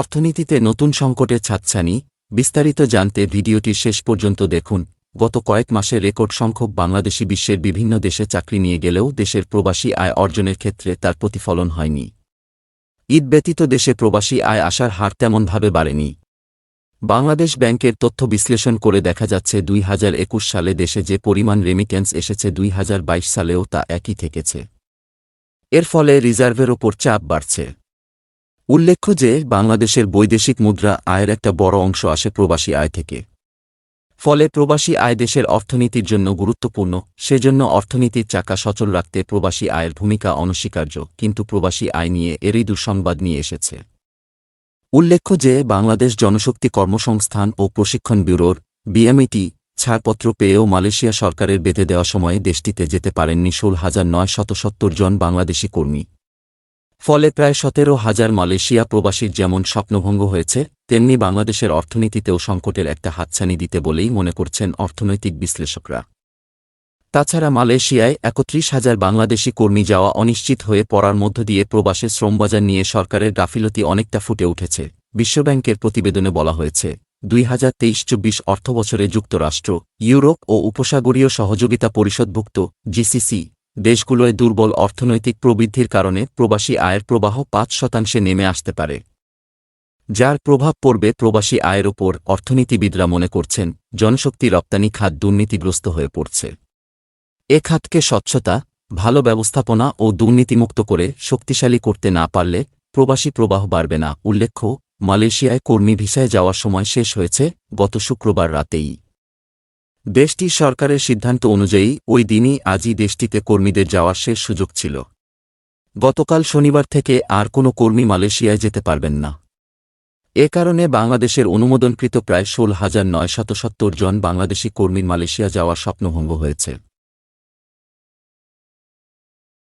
অর্থনীতিতে নতুন সংকটের ছাদছানি বিস্তারিত জানতে ভিডিওটি শেষ পর্যন্ত দেখুন। গত কয়েক মাসে রেকর্ড সংখ্যক বাংলাদেশি বিশ্বের বিভিন্ন দেশে চাকরি নিয়ে গেলেও দেশের প্রবাসী আয় অর্জনের ক্ষেত্রে তার প্রতিফলন হয়নি। ঈদ ব্যতীত দেশে প্রবাসী আয় আসার হার তেমনভাবে বাড়েনি। বাংলাদেশ ব্যাংকের তথ্য বিশ্লেষণ করে দেখা যাচ্ছে, দুই হাজার একুশ সালে দেশে যে পরিমাণ রেমিটেন্স এসেছে দুই হাজার বাইশ সালেও তা একই থেকেছে। এর ফলে রিজার্ভের ওপর চাপ বাড়ছে। উল্লেখ্য যে, বাংলাদেশের বৈদেশিক মুদ্রা আয়ের একটা বড় অংশ আসে প্রবাসী আয় থেকে। ফলে প্রবাসী আয় দেশের অর্থনীতির জন্য গুরুত্বপূর্ণ, সেজন্য অর্থনীতির চাকা সচল রাখতে প্রবাসী আয়ের ভূমিকা অনস্বীকার্য, কিন্তু প্রবাসী আয় নিয়ে এরই দুঃসংবাদ নিয়ে এসেছে। উল্লেখ্য যে, বাংলাদেশ জনশক্তি কর্মসংস্থান ও প্রশিক্ষণ ব্যুরোর বিএমইটি ছাড়পত্র পেয়েও মালয়েশিয়া সরকারের বেঁধে দেওয়া সময়ে দেশটিতে যেতে পারেননি ষোল হাজার নয় শত সত্তর জন বাংলাদেশি কর্মী। ফলে প্রায় সতেরো হাজার মালয়েশিয়া প্রবাসীর যেমন স্বপ্নভঙ্গ হয়েছে, তেমনি বাংলাদেশের অর্থনীতিতেও সংকটের একটা হাতছানি দিতে বলেই মনে করছেন অর্থনৈতিক বিশ্লেষকরা। তাছাড়া মালয়েশিয়ায় একত্রিশ হাজার বাংলাদেশি কর্মী যাওয়া অনিশ্চিত হয়ে পড়ার মধ্য দিয়ে প্রবাসের শ্রমবাজার নিয়ে সরকারের গাফিলতি অনেকটা ফুটে উঠেছে, বিশ্বব্যাংকের প্রতিবেদনে বলা হয়েছে। দুই হাজার তেইশ চব্বিশ অর্থবছরে যুক্তরাষ্ট্র, ইউরোপ ও উপসাগরীয় সহযোগিতা পরিষদভুক্ত, জিসিসি দেশগুলোয় দুর্বল অর্থনৈতিক প্রবৃদ্ধির কারণে প্রবাসী আয়ের প্রবাহ পাঁচ শতাংশে নেমে আসতে পারে। যার প্রভাব পড়বে প্রবাসী আয়ের ওপর, অর্থনীতিবিদরা মনে করছেন, জনশক্তি রপ্তানি খাত দুর্নীতিগ্রস্ত হয়ে পড়ছে। এ খাতকে স্বচ্ছতা, ভালো ব্যবস্থাপনা ও দুর্নীতিমুক্ত করে শক্তিশালী করতে না পারলে প্রবাসী প্রবাহ বাড়বে না, উল্লেখ্য, মালয়েশিয়ায় কর্মী ভিসায় যাওয়ার সময় শেষ হয়েছে গত শুক্রবার রাতেই। দেশটির সরকারের সিদ্ধান্ত অনুযায়ী ওই দিনই আজই দেশটিতে কর্মীদের যাওয়ার শেষ সুযোগ ছিল। গতকাল শনিবার থেকে আর কোনো কর্মী মালয়েশিয়ায় যেতে পারবেন না। এ কারণে বাংলাদেশের অনুমোদনকৃত প্রায় ষোল হাজার নয় জন বাংলাদেশি কর্মীর মালয়েশিয়া যাওয়ার স্বপ্নভঙ্গ হয়েছে।